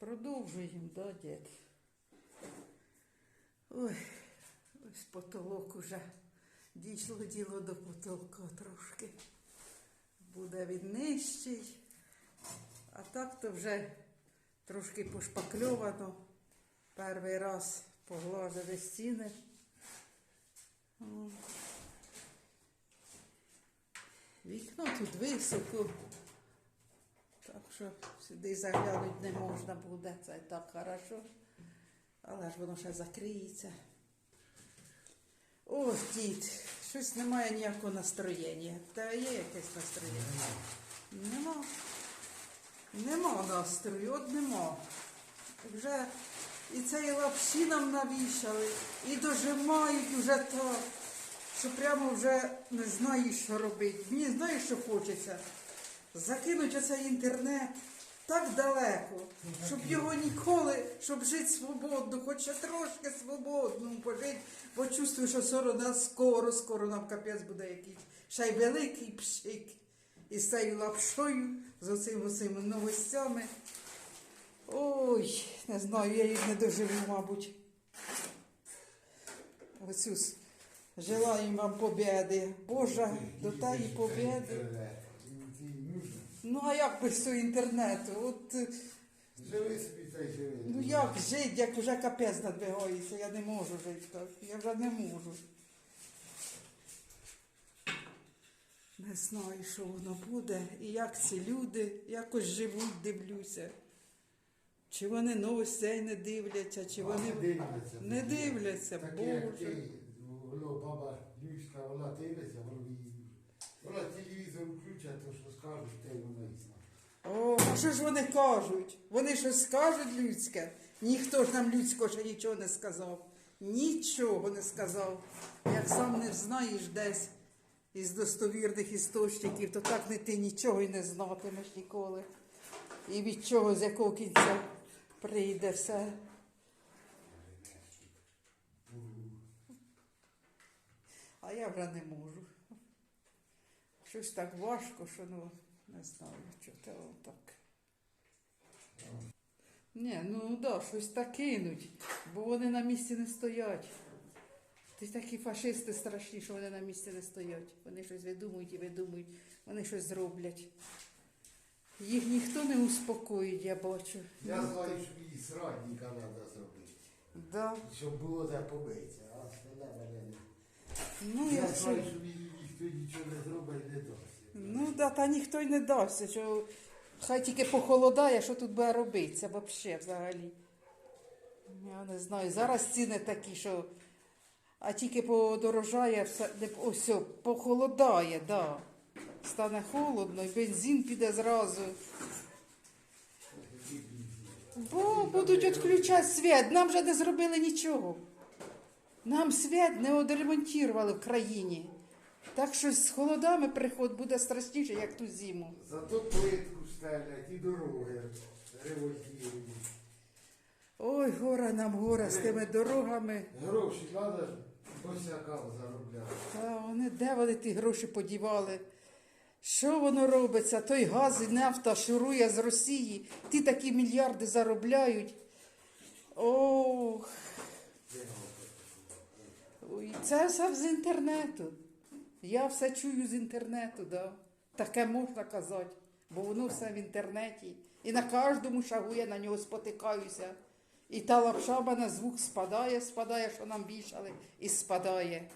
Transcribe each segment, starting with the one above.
Продовжуємо, да, дід? Ой, ось потолок уже. Дійшло діло до потолка трошки. Буде він нижчий. А так то вже трошки пошпакльовано. Перший раз поглажили стіни. Вікно тут високо. Так що сюди заглянути не можна буде, це так хорошо. Але ж воно ще закриється. Ох, дід, щось немає ніякого настроєння. Та є якесь настроєння? Нема. Нема настрою, от нема. Вже і цей лапші нам навішали, і дожимають уже так, що прямо вже не знаєш, що робити. Мені знаєш, що хочеться? Закинуть оцей інтернет так далеко, щоб його ніколи, щоб жити свободно, хоч ще трошки свободно пожити, бо чувствую, що скоро скоро, скоро нам капець буде якийсь. Ще й великий пшик. Із цією лапшою, з оцими, оцими новостями. Ой, не знаю, я їх не доживу, мабуть. Оцю желаю вам побєди. Божа, до тієї побєди. Ну а як без цього інтернету? От е, Живи собі та й живи. ну як жити, як вже капець надвигається, я не можу жити так. Я вже не можу. Не знаю, що воно буде, і як ці люди якось живуть, дивлюся. Чи вони новостей не дивляться, чи вони не дивляться. не дивляться, Таке, як Боже. ти, воно баба Люська, вона дивиться, вона її. Вона телевізор включать, то що скажуть, те вона і знає. О, а що ж вони кажуть? Вони щось скажуть людське? Ніхто ж нам людського ще нічого не сказав. Нічого не сказав. Як сам не знаєш десь із достовірних істочників, то так не ти нічого й не знатимеш ніколи. І від чого, з якого кінця прийде все. А я вже не можу. Щось так важко, що ну не знаю, що це так. Ні, ну да, щось так кинуть, бо вони на місці не стоять. Ти такі фашисти страшні, що вони на місці не стоять. Вони щось видумують і видумують, вони щось зроблять. Їх ніхто не успокоїть, я бачу. Я Ніхто. знаю, що їй срадника треба зробити. Да. Щоб було де побитися, а мене не. Ну, Я якщо... знаю, що ніхто нічого не зробить не дасть. Ну, да, та ніхто й не дасться, що хай тільки похолодає, що тут буде робитися взагалі, взагалі. Я не знаю. Зараз ціни такі, що а тільки подорожає, все, ось, похолодає, да. Стане холодно, і бензин піде зразу. Бо будуть відключати світ. Нам вже не зробили нічого. Нам світ не відремонтували в країні. Так що з холодами приход буде страшніше, як ту зиму. Зато плитку стелять і дороги ремонтують. Ой, гора нам гора з тими дорогами. Гроші треба ж босякам заробляти. Та вони де вони ті гроші подівали? Що воно робиться? Той газ і нафта шурує з Росії. Ті такі мільярди заробляють. Ох. Це все з інтернету. Я все чую з інтернету, да. Таке можна казати, бо воно все в інтернеті. І на кожному шагу я на нього спотикаюся. І та лапша мене звук спадає, спадає, що нам вішали, і спадає.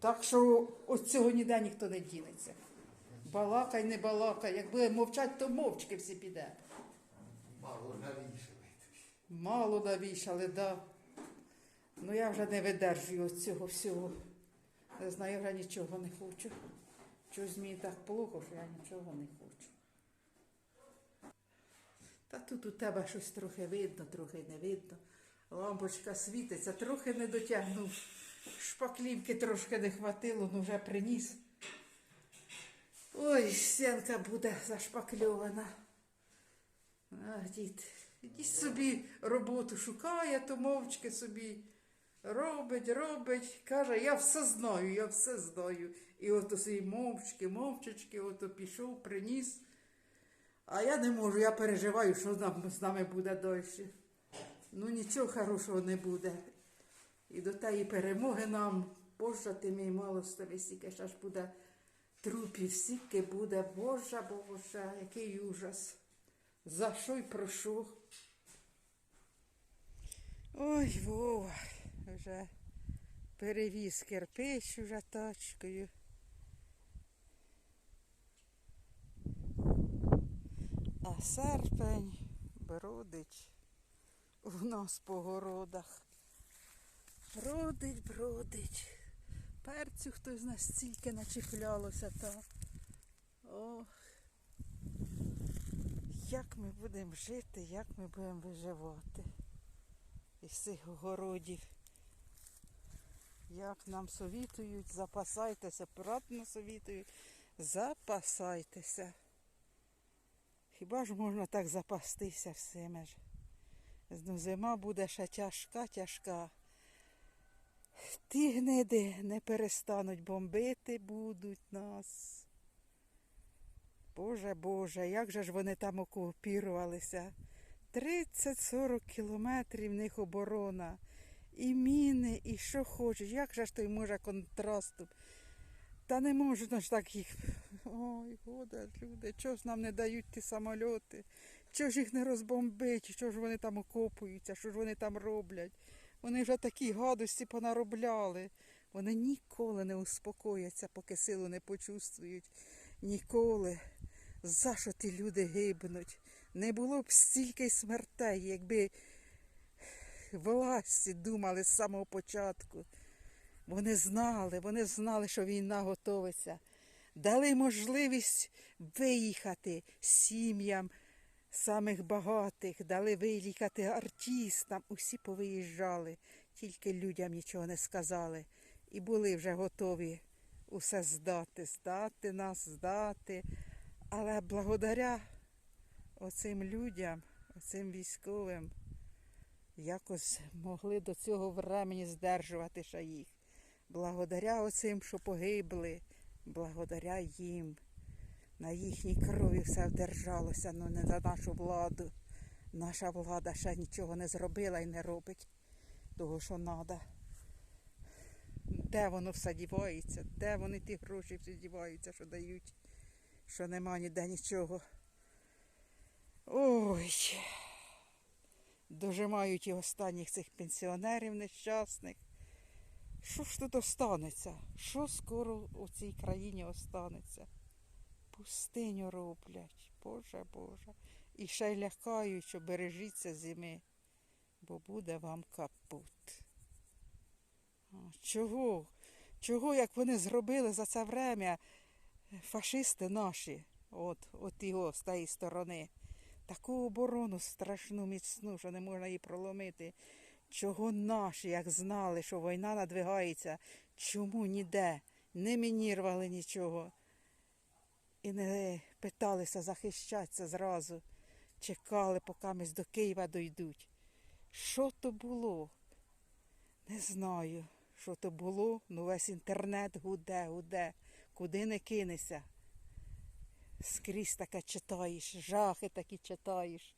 Так що ось цього ніде ніхто не дінеться. Балакай, не балакай. Як буде мовчать, то мовчки всі піде. Мало навішали. Мало навішали, да. Ну я вже не видержую цього всього. Не знаю, я нічого не хочу. Чогось мені так плохо, що я нічого не хочу. Та тут у тебе щось трохи видно, трохи не видно. Лампочка світиться, трохи не дотягнув. Шпаклівки трошки не хватило, ну вже приніс. Ой, стінка буде зашпакльована. А, дід, дід собі роботу шукає, то мовчки собі робить, робить. Каже, я все знаю, я все знаю. І ото собі мовчки, мовчечки, ото пішов, приніс. А я не можу, я переживаю, що з нами буде далі. Ну нічого хорошого не буде. І до тієї перемоги нам, Боже, ти мій милостивий, стільки ж аж буде трупів, стільки буде, Боже, Боже, який ужас. За що й прошу? Ой, Вова, вже перевіз кирпич уже тачкою. А серпень бродить у нас по городах. Бродить, бродить. Перцю хтось настільки начіплялося та. Ох. Як ми будемо жити, як ми будемо виживати із цих городів. Як нам совітують, запасайтеся, порадно совітують, запасайтеся. Хіба ж можна так запастися всіми ж? Ну, зима буде ще тяжка, тяжка. Ті гниди не перестануть бомбити будуть нас. Боже, Боже, як же ж вони там окупірувалися? 30-40 кілометрів в них оборона. І міни, і що хочеш. Як же ж той може контрасту? Та не можна ж так їх. Ой, года, люди, чого ж нам не дають ті самольоти? Чого ж їх не розбомбить? Що ж вони там окопуються, що ж вони там роблять? Вони вже такі гадості понаробляли. Вони ніколи не успокояться, поки силу не почувствують. Ніколи. За що ті люди гибнуть? Не було б стільки смертей, якби власті думали з самого початку. Вони знали, вони знали, що війна готовиться. Дали можливість виїхати сім'ям самих багатих, дали виїхати артистам. Усі повиїжджали, тільки людям нічого не сказали. І були вже готові усе здати, здати нас, здати. Але благодаря оцим людям, оцим військовим, якось могли до цього времені здержувати ще їх. Благодаря оцим, що погибли, благодаря їм. На їхній крові все вдержалося, але не на нашу владу. Наша влада ще нічого не зробила і не робить того, що треба. Де воно все дівається? Де вони ті гроші всі діваються, що дають, що нема ніде нічого. Ой. Дожимають і останніх цих пенсіонерів нещасних. Що ж тут останеться? Що скоро у цій країні останеться? Пустиню роблять, Боже Боже. І ще й лякають, що бережіться зими, бо буде вам капут. Чого? Чого, як вони зробили за це время фашисти наші, от, от його з тієї сторони, таку оборону страшну, міцну, що не можна її проломити. Чого наші, як знали, що війна надвигається, чому ніде не мінірвали нічого і не питалися захищатися зразу, чекали, поки ми до Києва дойдуть. Що то було? Не знаю, що то було, ну весь інтернет гуде, гуде, куди не кинешся. Скрізь таке читаєш, жахи такі читаєш.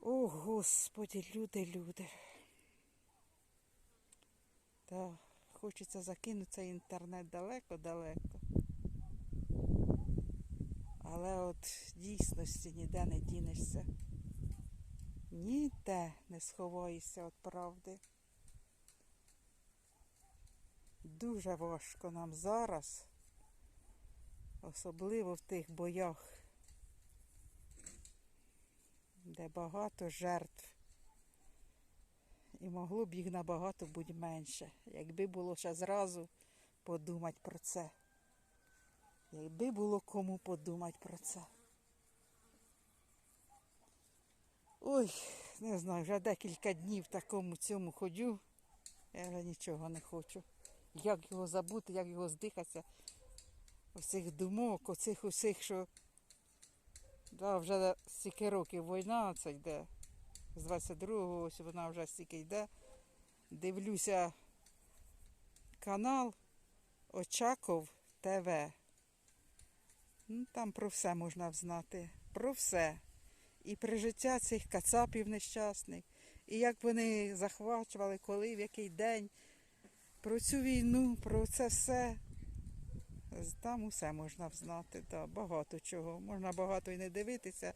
О, Господі, люди, люди. Та хочеться закинути цей інтернет далеко-далеко. Але от дійсності ніде не дінешся. Ніде не сховаєшся від правди. Дуже важко нам зараз, особливо в тих боях, де багато жертв. І могло б їх набагато бути менше, якби було ще зразу подумати про це. Якби було кому подумати про це. Ой, не знаю, вже декілька днів в такому цьому ходю. Я вже нічого не хочу. Як його забути, як його здихатися. Оцих думок, оцих усіх, що да, вже стільки років війна це йде. З 22-го ось вона вже стільки йде. Дивлюся канал Очаков ТВ. Ну, там про все можна взнати. Про все. І про життя цих кацапів нещасних, і як вони захвачували, коли, в який день. Про цю війну, про це все. Там усе можна взнати, да, багато чого. Можна багато і не дивитися.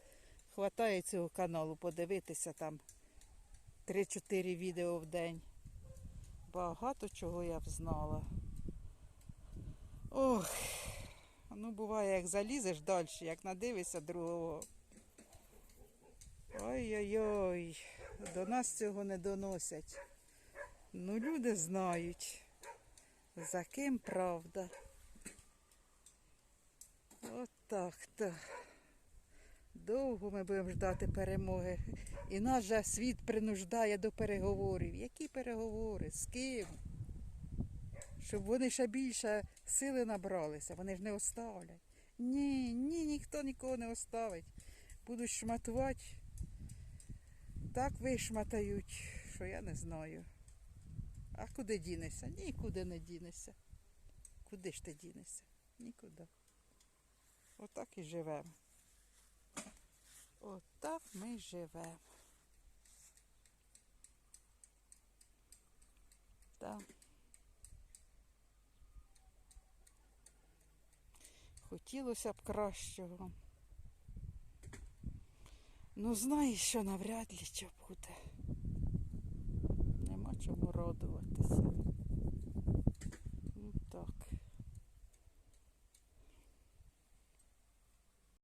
Хватає цього каналу подивитися там 3-4 відео в день. Багато чого я взнала. Ох, ну буває, як залізеш далі, як надивишся другого. Ой-ой-ой, до нас цього не доносять. Ну, люди знають, за ким правда. От так. Довго ми будемо ждати перемоги. І нас же світ принуждає до переговорів. Які переговори? З ким? Щоб вони ще більше сили набралися, вони ж не оставлять. Ні, ні, ніхто нікого не оставить. Будуть шматувати. Так вишматають, що я не знаю. А куди дінешся? Нікуди не дінешся. Куди ж ти дінешся? Нікуди. Отак і живемо. Отак ми живемо. Так. Хотілося б кращого. Ну, знаєш, що навряд ли що буде. Нема чому радуватися.